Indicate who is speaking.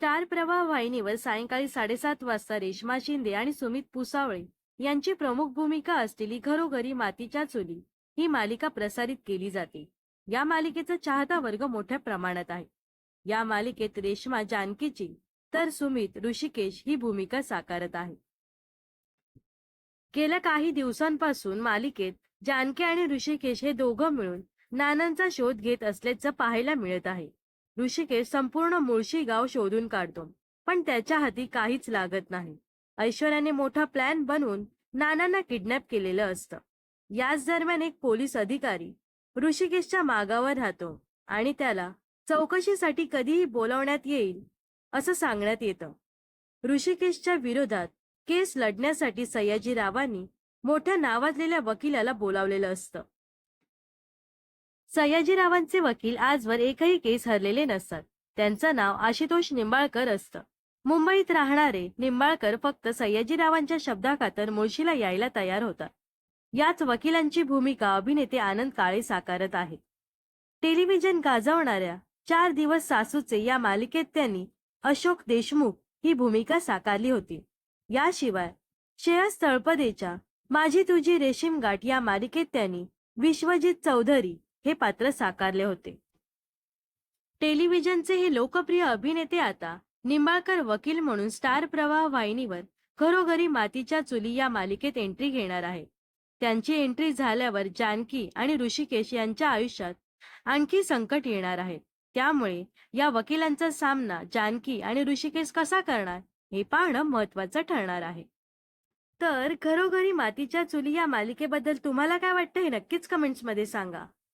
Speaker 1: Star प्रवाह वाहिनीवर सायंकाळी साडेसात वाजता रेश्मा शिंदे आणि सुमित पुसावळे यांची प्रमुख भूमिका असलेली घरोघरी मातीच्या चुली ही मालिका प्रसारित केली जाते. या मालिकेचा चाहता वर्ग मोठ्या प्रमाणात आहे. या मालिकेत रेश्मा जानकीची तर सुमित ऋषिकेश ही भूमिका साकारत आहे. गेल्या काही दिवसांपासून मालिकेत जानकी आणि ऋषिकेश हे दोघं मिळून नानांचा शोध घेत असल्याचं पाहायला मिळत आहे. ऋषिकेश संपूर्ण मुळशी गाव शोधून काढतो. पण त्याच्या हाती काहीच लागत नाही. ऐश्वर्याने मोठा प्लॅन बनवून नानांना किडनॅप केलेलं असतं. याच दरम्यान एक पोलीस अधिकारी ऋषिकेशच्या मागावर राहतो आणि त्याला चौकशीसाठी कधीही बोलावण्यात येईल असं सांगण्यात येतं. ऋषिकेशच्या विरोधात केस लढण्यासाठी सयाजीरावांनी मोठ्या नावाजलेल्या वकिलाला बोलावलेलं असतं. सयाजीरावांचे वकील आजवर एकही केस हरलेले नसतात. त्यांचं नाव आशुतोष निंबाळकर असतं. मुंबईत राहणारे निंबाळकर फक्त सयाजीरावांच्या शब्दाखातर मुळशीला यायला तयार होतात. याच वकिलांची भूमिका अभिनेते आनंद काळे साकारत आहेत. टेलिव्हिजन गाजवणाऱ्या चार दिवस सासूचे या मालिकेत त्यांनी अशोक देशमुख ही भूमिका साकारली होती. याशिवाय श्रेयस तळपदेच्या माझी तुझी रेशीम गाठ या मालिकेत त्यांनी विश्वजित चौधरी हे पात्र साकारले होते. टेलिव्हिजनचे हे लोकप्रिय अभिनेते आता निंबाळकर वकील म्हणून स्टार प्रवाह वाहिनीवर घरोघरी मातीच्या चुली या मालिकेत एंट्री घेणार आहे. त्यांची एंट्री झाल्यावर जानकी आणि ऋषिकेश यांच्या आयुष्यात आणखी संकट येणार आहे. त्यामुळे या वकिलांचा सामना जानकी आणि ऋषिकेश कसा करणार हे पाहणं महत्वाचं ठरणार आहे. तर घरोघरी मातीच्या चुली या मालिकेबद्दल तुम्हाला काय वाटतं हे नक्कीच कमेंट्समध्ये सांगा.